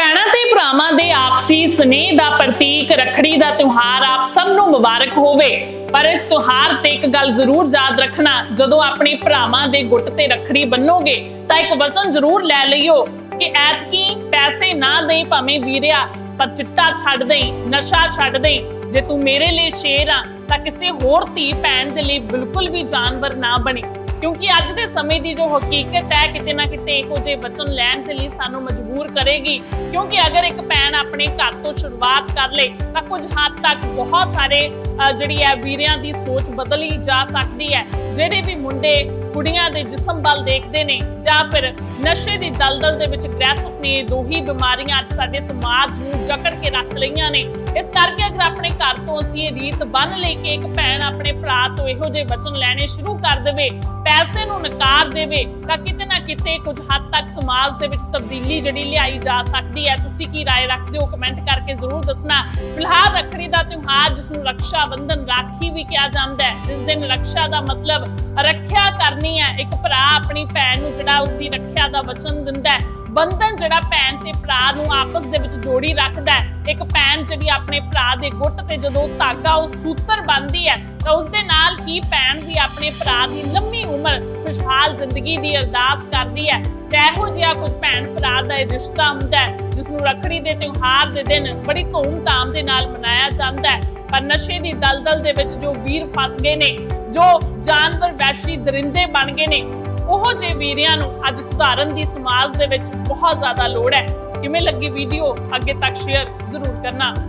ਭੈਣਾਂ ਤੇ ਭਰਾਵਾਂ ਦੇ ਆਪਸੀ ਸਨੇਹ ਦਾ ਪ੍ਰਤੀਕ, ਰੱਖੜੀ ਦਾ ਤਿਉਹਾਰ ਆਪ ਸਭ ਨੂੰ ਮੁਬਾਰਕ ਹੋਵੇ। ਪਰ ਇਸ ਤਿਉਹਾਰ ਤੇ ਇੱਕ ਗੱਲ ਜ਼ਰੂਰ ਯਾਦ ਰੱਖਣਾ, ਜਦੋਂ ਆਪਣੇ ਭਰਾਵਾਂ ਦੇ ਗੁੱਟ ਤੇ ਰੱਖੜੀ ਬੰਨੋਗੇ, ਤਾਂ ਇੱਕ ਵਚਨ ਜ਼ਰੂਰ ਲੈ ਲਈਓ ਕਿ ਐਤਕੀ ਪੈਸੇ ਨਾ ਦੇਈ ਭਾਵੇਂ ਵੀਰਿਆ, ਪਰ ਚਿੱਟਾ ਛੱਡ ਦੇਈ, ਨਸ਼ਾ ਛੱਡ ਦੇਈ। ਜੇ ਤੂੰ ਮੇਰੇ ਲਈ ਸ਼ੇਰ ਆ, ਤਾਂ ਕਿਸੇ ਹੋਰ ਧੀ ਭੈਣ ਦੇ ਲਈ ਬਿਲਕੁਲ ਵੀ ਜਾਨਵਰ ਨਾ ਬਣੇ। ਕਿਉਂਕਿ ਅੱਜ ਦੇ ਸਮੇਂ ਦੀ ਜੋ ਹਕੀਕਤ ਹੈ, ਕਿਤੇ ਨਾ ਕਿਤੇ ਇਹੋ ਜਿਹੇ ਵਚਨ ਲੈਣ ਦੇ ਲਈ ਸਾਨੂੰ ਮਜਬੂਰ ਕਰੇਗੀ। ਕਿਉਂਕਿ ਅਗਰ ਇੱਕ ਭੈਣ ਆਪਣੇ ਘਰ ਤੋਂ ਸ਼ੁਰੂਆਤ ਕਰ ਲੇ, ਤਾਂ ਕੁਝ ਹੱਦ ਤੱਕ ਬਹੁਤ ਸਾਰੇ ਜਿਹੜੀ ਹੈ ਵੀਰਿਆਂ ਦੀ ਸੋਚ ਬਦਲੀ ਜਾ ਸਕਦੀ ਹੈ। ਜਿਹੜੇ ਵੀ ਮੁੰਡੇ ਕੁੜੀਆਂ ਦੇ ਜਿਸਮ ਵੱਲ ਦੇਖਦੇ ਨੇ, ਜਾਂ ਫਿਰ ਨਸ਼ੇ ਦੀ ਦਲਦਲ ਦੇ ਵਿੱਚ ਗ੍ਰਸਤ ਨੇ, ਦੋ ਹੀ ਬਿਮਾਰੀਆਂ ਅੱਜ ਸਾਡੇ ਸਮਾਜ ਨੂੰ ਜਕੜ ਕੇ ਰੱਖ ਲਈਆਂ ਨੇ। ਇਸ ਕਰਕੇ ਅਗਰ ਆਪਣੇ ਘਰ ਤੋਂ ਅਸੀਂ ਇਹ ਰੀਤ ਬੰਨ ਲੈ ਕੇ ਇੱਕ ਭੈਣ ਆਪਣੇ ਭਰਾ ਤੋਂ ਇਹੋ ਜਿਹੇ ਵਚਨ ਲੈਣੇ ਸ਼ੁਰੂ ਕਰ ਦੇਵੇ ਪੈਸੇ ਨੂੰ ਨਕਾਰ ਦੇਵੇ ਤਾਂ ਕਿਤੇ ਨਾ ਕਿਤੇ ਕੁਝ ਹੱਦ ਤੱਕ ਸਮਾਜ ਦੇ ਵਿੱਚ ਤਬਦੀਲੀ ਜਿਹੜੀ ਲਿਆਈ ਜਾ ਸਕਦੀ ਹੈ ਤੁਸੀਂ ਕੀ رائے ਰੱਖਦੇ ਹੋ ਕਮੈਂਟ ਕਰਕੇ ਜ਼ਰੂਰ ਦੱਸਣਾ ਫਿਲਹਾਲ ਰੱਖੜੀ ਦਾ ਤਿਉਹਾਰ ਜਿਸ ਨੂੰ ਰੱਖਿਆ ਬੰਧਨ ਰਾਖੀ ਵੀ ਕਿਹਾ ਜਾਂਦਾ ਹੈ ਜਿਸ ਦਿਨ ਰੱਖਿਆ ਦਾ ਮਤਲਬ ਰੱਖਿਆ ਕਰਨੀ ਹੈ ਇੱਕ ਭਰਾ ਆਪਣੀ ਭੈਣ ਨੂੰ ਜਿਹੜਾ ਉਸ ਦੀ ਰੱਖਿਆ ਦਾ ਵਚਨ ਦਿੰਦਾ ਹੈ ਬੰਧਨ ਜਿਹੜਾ ਭੈਣ ਤੇ ਭਰਾ ਨੂੰ ਆਪਸ ਦੇ ਵਿੱਚ ਜੋੜੀ ਰੱਖਦਾ ਹੈ। ਇੱਕ ਭੈਣ ਜਿਹੜੀ ਆਪਣੇ ਭਰਾ ਦੇ ਗੁੱਟ ਤੇ ਜਦੋਂ ਧਾਗਾ ਉਹ ਸੂਤਰ ਬੰਨ੍ਹਦੀ ਹੈ, ਤਾਂ ਉਸ ਦੇ ਨਾਲ ਹੀ ਭੈਣ ਵੀ ਆਪਣੇ ਭਰਾ ਦੀ ਲੰਮੀ ਉਮਰ, ਖੁਸ਼ਹਾਲ ਜ਼ਿੰਦਗੀ ਦੀ ਅਰਦਾਸ ਕਰਦੀ ਹੈ। ਇਹੋ ਜਿਹਾ ਕੁਝ ਭੈਣ ਭਰਾ ਦਾ ਇਹ ਰਿਸ਼ਤਾ ਹੁੰਦਾ ਹੈ, ਜਿਸ ਨੂੰ ਰੱਖੜੀ ਦੇ ਤਿਉਹਾਰ ਦੇ ਦਿਨ ਬੜੀ ਧੂਮ-ਧਾਮ ਦੇ ਨਾਲ ਮਨਾਇਆ ਜਾਂਦਾ ਹੈ। ਪਰ ਨਸ਼ੇ ਦੀ ਦਲਦਲ ਦੇ ਵਿੱਚ ਜੋ ਵੀਰ ਫਸ ਗਏ ਨੇ, ਜੋ ਜਾਨਵਰ, ਵੈਸ਼ੀ, ਦਰਿੰਦੇ ਬਣ ਗਏ ਨੇ ਉਹੋ ਜਿਹੇ ਵੀਰਿਆਂ ਨੂੰ ਅੱਜ ਸੁਧਾਰਨ ਦੀ ਸਮਾਜ ਦੇ ਵਿੱਚ ਬਹੁਤ ਜ਼ਿਆਦਾ ਲੋੜ ਹੈ। ਕਿਵੇਂ ਲੱਗੀ ਵੀਡੀਓ ਅੱਗੇ ਤੱਕ ਸ਼ੇਅਰ ਜ਼ਰੂਰ ਕਰਨਾ।